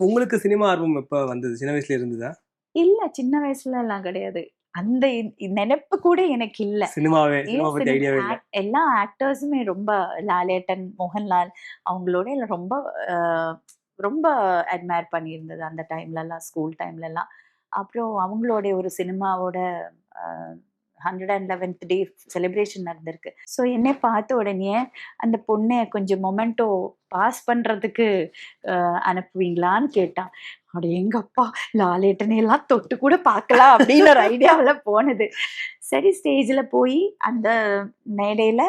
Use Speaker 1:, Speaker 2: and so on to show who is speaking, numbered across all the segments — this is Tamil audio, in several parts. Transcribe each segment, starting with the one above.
Speaker 1: உங்களுக்கு சினிமா ஆர்வம் எப்ப வந்தது? சின்ன வயசுல இருந்ததா?
Speaker 2: இல்ல சின்ன வயசுல எல்லாம் கிடையாது. அந்த நினைப்பு கூட எனக்கு இல்ல.
Speaker 1: சினிமாவே
Speaker 2: எல்லா ஆக்டர்ஸுமே ரொம்ப லாலேட்டன் மோகன்லால் அவங்களோட ரொம்ப ரொம்ப அட்மயர் பண்ணியிருந்தது அந்த டைம்ல எல்லாம் ஸ்கூல் டைம்ல எல்லாம் அப்புறம் அவங்களோட ஒரு சினிமாவோட hundred and eleventh day celebration நடந்திருக்கு. ஸோ என்னை பார்த்த உடனே அந்த பொண்ணை கொஞ்சம் மொமெண்டோ பாஸ் பண்றதுக்கு அனுப்புவீங்களான்னு கேட்டான். அப்படி எங்கப்பா லாலேட்டனை எல்லாம் தொட்டு கூட பார்க்கலாம் அப்படின்னு ஒரு ஐடியாவில் போனது. சரி ஸ்டேஜில் போய் அந்த மேடையில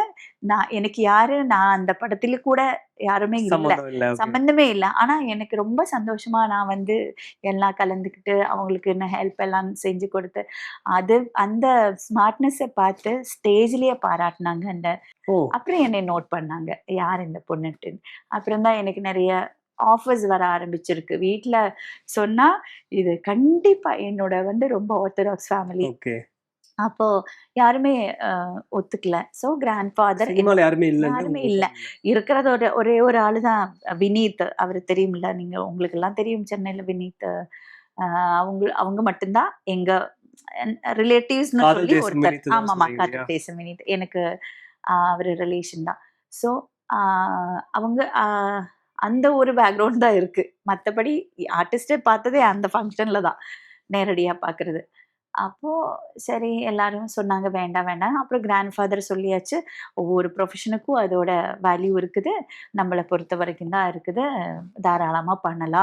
Speaker 2: நான் எனக்கு யாரு நான் அந்த படத்துல கூட யாருமே இல்லை. சம்பந்தமே இல்லை ஆனா எனக்கு ரொம்ப சந்தோஷமா நான் வந்து எல்லாம் கலந்துக்கிட்டு அவங்களுக்கு என்ன ஹெல்ப் எல்லாம் செஞ்சு கொடுத்து அது அந்த ஸ்மார்ட்னஸை பார்த்து ஸ்டேஜ்லயே பாராட்டினாங்க அந்த அப்புறம் என்னை நோட் பண்ணாங்க. யார் இந்த பொண்ணுட்டு அப்புறம் தான் எனக்கு நிறைய ஆஃபர்ஸ் வர ஆரம்பிச்சிருக்கு. வீட்ல சொன்னா இது கண்டிப்பா என்னோட வந்து ரொம்ப ஆர்த்தடாக்ஸ் ஃபேமிலி அப்போ யாருமே ஒத்துக்கல. ஸோ கிராண்ட் ஃபாதர்
Speaker 1: யாருமே இல்ல
Speaker 2: யாருமே இல்ல. இருக்கிறது ஒரு ஒரே ஒரு ஆளு தான் வினீத் அவர் தெரியுமில்ல நீங்க உங்களுக்கு எல்லாம் தெரியும் சென்னையில வினீத். அவங்க அவங்க மட்டும்தான். எங்க ரிலேட்டிவ்ஸ்னு சொல்லி ஒருத்தர். ஆமாமா
Speaker 1: சொல்றீங்க
Speaker 2: காத்து? தேசம் வினீத். எனக்கு அவர் ரிலேஷன் தான். ஸோ அவங்க அந்த ஒரு பேக்ரவுண்ட் தான் இருக்கு. மற்றபடி ஆர்டிஸ்டை பார்த்ததே அந்த ஃபங்க்ஷன்ல தான். நேரடியா பார்க்கறது அப்போது சரி எல்லாரும் சொன்னாங்க வேண்டாம் வேண்டாம். அப்புறம் கிராண்ட் ஃபாதர் சொல்லியாச்சு ஒவ்வொரு ப்ரொஃபஷனுக்கும் அதோட வேல்யூ இருக்குது. நம்மளை பொறுத்த வரைக்கும் தான் இருக்குது. தாராளமாக பண்ணலாம்.